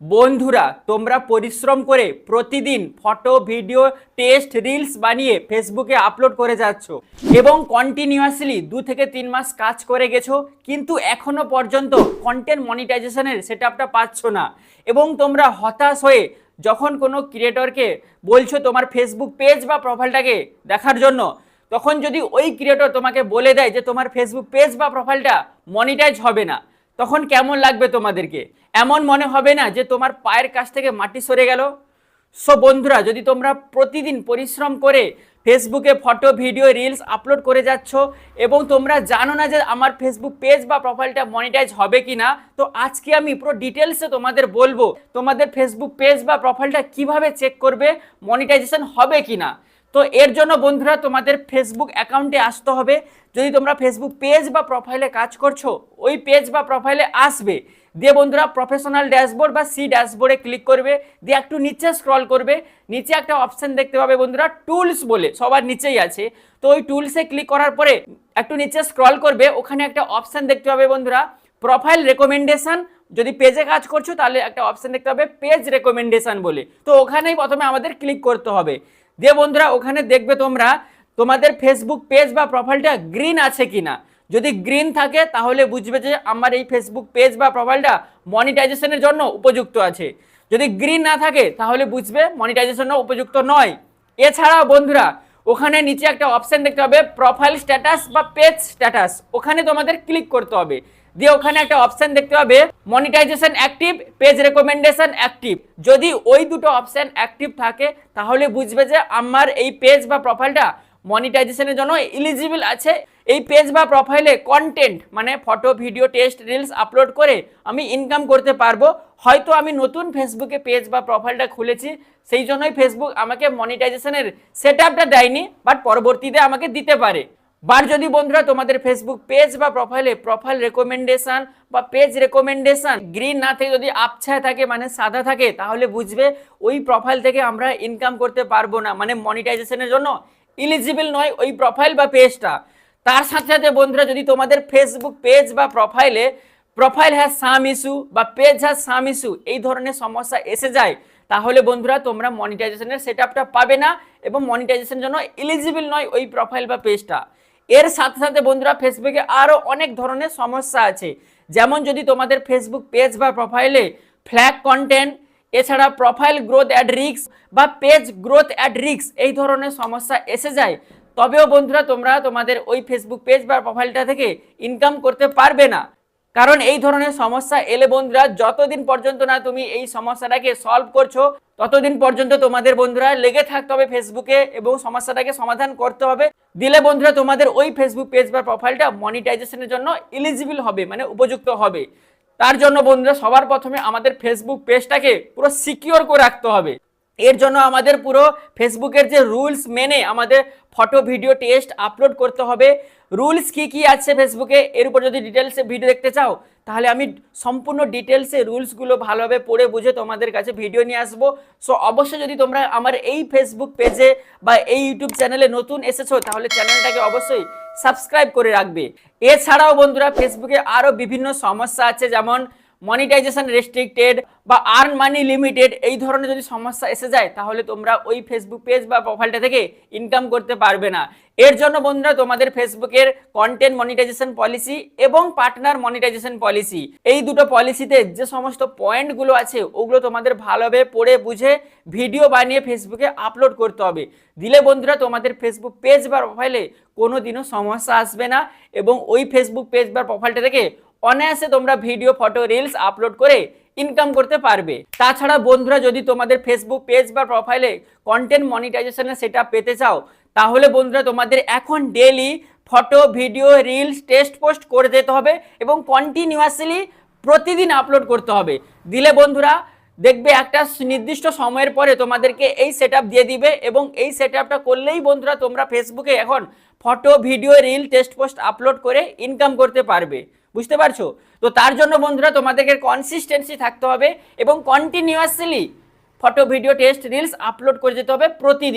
বন্ধুরা, তোমরা পরিশ্রম করে প্রতিদিন ফটো, ভিডিও, টেস্ট, রিলস বানিয়ে ফেসবুকে আপলোড করে যাচ্ছ এবং কন্টিনিউয়াসলি দু থেকে তিন মাস কাজ করে গেছো, কিন্তু এখনও পর্যন্ত কন্টেন্ট মনিটাইজেশনের সেট আপটা পাচ্ছ না। এবং তোমরা হতাশ হয়ে যখন কোনো ক্রিয়েটরকে বলছো তোমার ফেসবুক পেজ বা প্রোফাইলটাকে দেখার জন্য, তখন যদি ওই ক্রিয়েটর তোমাকে বলে দেয় যে তোমার ফেসবুক পেজ বা প্রোফাইলটা মনিটাইজ হবে না তখন কেমন লাগবে তোমাদেরকে? এমন মনে হবে না যে তোমার পায়ের কাছ থেকে মাটি সরে গেল? সো বন্ধুরা, যদি তোমরা প্রতিদিন পরিশ্রম করে ফেসবুকে ফটো ভিডিও রিলস আপলোড করে যাচ্ছ এবং তোমরা জানো না যে আমার ফেসবুক পেজ বা প্রোফাইলটা মনিটাইজ হবে কি না তো আজকে আমি পুরো ডিটেলসে তোমাদের বলব, তোমাদের ফেসবুক পেজ বা প্রোফাইলটা কীভাবে চেক করবে মনিটাইজেশন হবে কি না তো এর জন্য বন্ধুরা তোমাদের ফেসবুক অ্যাকাউন্টে আসতে হবে। যদি তোমরা ফেসবুক পেজ বা প্রোফাইলে কাজ করছ, ওই পেজ বা প্রোফাইলে আসবে। দিয়ে বন্ধুরা প্রফেশনাল ড্যাশবোর্ড বা সি ড্যাশবোর্ডে ক্লিক করবে। দিয়ে একটু নিচে স্ক্রল করবে। নিচে একটা অপশান দেখতে পাবে বন্ধুরা টুলস বলে, সবার নিচেই আছে। তো ওই টুলসে ক্লিক করার পরে একটু নিচে স্ক্রল করবে, ওখানে একটা অপশান দেখতে পাবে বন্ধুরা প্রোফাইল রেকমেন্ডেশন যদি পেজে কাজ করছ, তাহলে একটা অপশন দেখতে হবে পেজ রেকমেন্ডেশন বলে। তো ওখানেই প্রথমে আমাদের ক্লিক করতে হবে। দিয়ে বন্ধুরা, ওখানে দেখবে তোমরা তোমাদের ফেসবুক পেজ বা প্রোফাইলটা গ্রিন আছে কিনা। যদি গ্রিন থাকে, তাহলে বুঝবে যে আমার এই ফেসবুক পেজ বা প্রোফাইলটা মনিটাইজেশনের জন্য উপযুক্ত আছে। যদি গ্রিন না থাকে, তাহলে বুঝবে মনিটাইজেশনের উপযুক্ত নয়। এছাড়াও বন্ধুরা, ওখানে নিচে একটা অপশান দেখতে হবে প্রোফাইল স্ট্যাটাস বা পেজ স্ট্যাটাস ওখানে তোমাদের ক্লিক করতে হবে। দিয়ে ওখানে একটা অপশন দেখতে পাবে monetization active page recommendation active যদি ওই দুটো অপশন অ্যাক্টিভ থাকে, তাহলে বুঝবে যে আমার এই পেজ বা প্রোফাইলটা মনিটাইজেশনের জন্য এলিজিবল আছে। এই পেজ বা প্রোফাইলে কন্টেন্ট মানে photo video text reels upload করে আমি ইনকাম করতে পারব। হয়তো আমি নতুন ফেসবুকে পেজ বা প্রোফাইলটা খুলেছি, সেই জন্যই ফেসবুক আমাকে মনিটাইজেশনের সেট আপটা দেয়নি বাট পরবর্তীতে আমাকে দিতে পারে। বার যদি বন্ধুরা তোমাদের ফেসবুক পেজ বা প্রোফাইলে প্রোফাইল রেকমেন্ডেশন বা পেজ রেকমেন্ডেশন গ্রিন না থেকে যদি আবছায় থাকে মানে সাদা থাকে, তাহলে বুঝবে ওই প্রোফাইল থেকে আমরা ইনকাম করতে পারব না। মানে মনিটাইজেশনের জন্য ইলিজিবল নয় ওই প্রোফাইল বা পেজটা তার সাথে সাথে বন্ধুরা যদি তোমাদের ফেসবুক পেজ বা প্রোফাইলে প্রোফাইল হ্যাজ সাম ইস্যু বা পেজ হ্যাজ সাম ইস্যু এই ধরনের সমস্যা এসে যায়, তাহলে বন্ধুরা তোমরা মনিটাইজেশনের সেট পাবে না এবং মনিটাইজেশনের জন্য এলিজিবল নয় ওই প্রোফাইল বা পেজটা এর সাথে সাথে বন্ধুরা ফেসবুকে আরও অনেক ধরনের সমস্যা আছে। যেমন যদি তোমাদের ফেসবুক পেজ বা প্রোফাইলে ফ্ল্যাগ কন্টেন্ট এছাড়া প্রোফাইল গ্রোথ অ্যাড রিক্স বা পেজ গ্রোথ অ্যাড রিক্স এই ধরনের সমস্যা এসে যায়, তবেও বন্ধুরা তোমরা তোমাদের ওই ফেসবুক পেজ বা প্রোফাইলটা থেকে ইনকাম করতে পারবে না। কারণ এই ধরনের সমস্যা এলে বন্ধুরা, যতদিন পর্যন্ত না তুমি এই সমস্যাটাকে সলভ করছ, ততদিন পর্যন্ত তোমাদের বন্ধুরা লেগে থাকতে হবে ফেসবুকে এবং সমস্যাটাকে সমাধান করতে হবে। দিলে বন্ধুরা তোমাদের ওই ফেসবুক পেজ বা প্রোফাইলটা মনিটাইজেশনের জন্য এলিজিবল হবে মানে উপযুক্ত হবে। তার জন্য বন্ধুরা সবার প্রথমে আমাদের ফেসবুক পেজটাকে পুরো সিকিওর করে রাখতে হবে। এর জন্য আমাদের পুরো ফেসবুকের যে রুলস মেনে আমাদের ফটো ভিডিও টেস্ট আপলোড করতে হবে। রুলস কি কি আছে ফেসবুকে এর উপর যদি ডিটেলসে ভিডিও দেখতে চাও, তাহলে আমি সম্পূর্ণ ডিটেলসে রুলসগুলো ভালোভাবে পড়ে বুঝে তোমাদের কাছে ভিডিও নিয়ে আসব। সো অবশ্যই যদি তোমরা আমার এই ফেসবুক পেজে বা এই ইউটিউব চ্যানেলে নতুন এসেছ, তাহলে চ্যানেলটাকে অবশ্যই সাবস্ক্রাইব করে রাখবে। এছাড়াও বন্ধুরা ফেসবুকে আরও বিভিন্ন সমস্যা আছে, যেমন মনিটাইজেশন রেস্ট্রিক্টেড বা আর্ন মানি লিমিটেড এই ধরনের যদি সমস্যা এসে যায়, তাহলে তোমরা ওই ফেসবুক পেজ বা প্রোফাইলটা থেকে ইনকাম করতে পারবে না। এর জন্য বন্ধুরা, তোমাদের ফেসবুকের কন্টেন্ট মনিটাইজেশন পলিসি এবং পার্টনার মনিটাইজেশন পলিসি এই দুটো পলিসিতে যে সমস্ত পয়েন্টগুলো আছে, ওগুলো তোমাদের ভালোভাবে পড়ে বুঝে ভিডিও বানিয়ে ফেসবুকে আপলোড করতে হবে। দিলে বন্ধুরা, তোমাদের ফেসবুক পেজ বা প্রোফাইলে কোনো দিনও সমস্যা আসবে না এবং ওই ফেসবুক পেজ বা প্রোফাইলটা থেকে অনায়াসে তোমরা ভিডিও ফটো রিলস আপলোড করে ইনকাম করতে পারবে। তাছাড়া বন্ধুরা, যদি তোমাদের ফেসবুক পেজ বা প্রোফাইলে কন্টেন্ট মনিটাইজেশনের সেটা পেতে চাও, তাহলে বন্ধুরা, তোমাদের এখন daily photo video reels text post করে যেতে হবে এবং কন্টিনিউয়াসলি প্রতিদিন আপলোড করতে হবে। দিলে বন্ধুরা, দেখবে একটা নির্দিষ্ট সময়ের পরে তোমাদেরকে এই সেট দিয়ে দিবে এবং এই সেট করলেই বন্ধুরা, তোমরা ফেসবুকে এখন photo video reel text post upload করে ইনকাম করতে পারবে। বুঝতে পারছ? তো তার জন্য বন্ধুরা তোমাদেরকে কনসিস্টেন্সি থাকতে হবে এবং continuously photo video text reels upload করে যেতে হবে প্রতিদিন।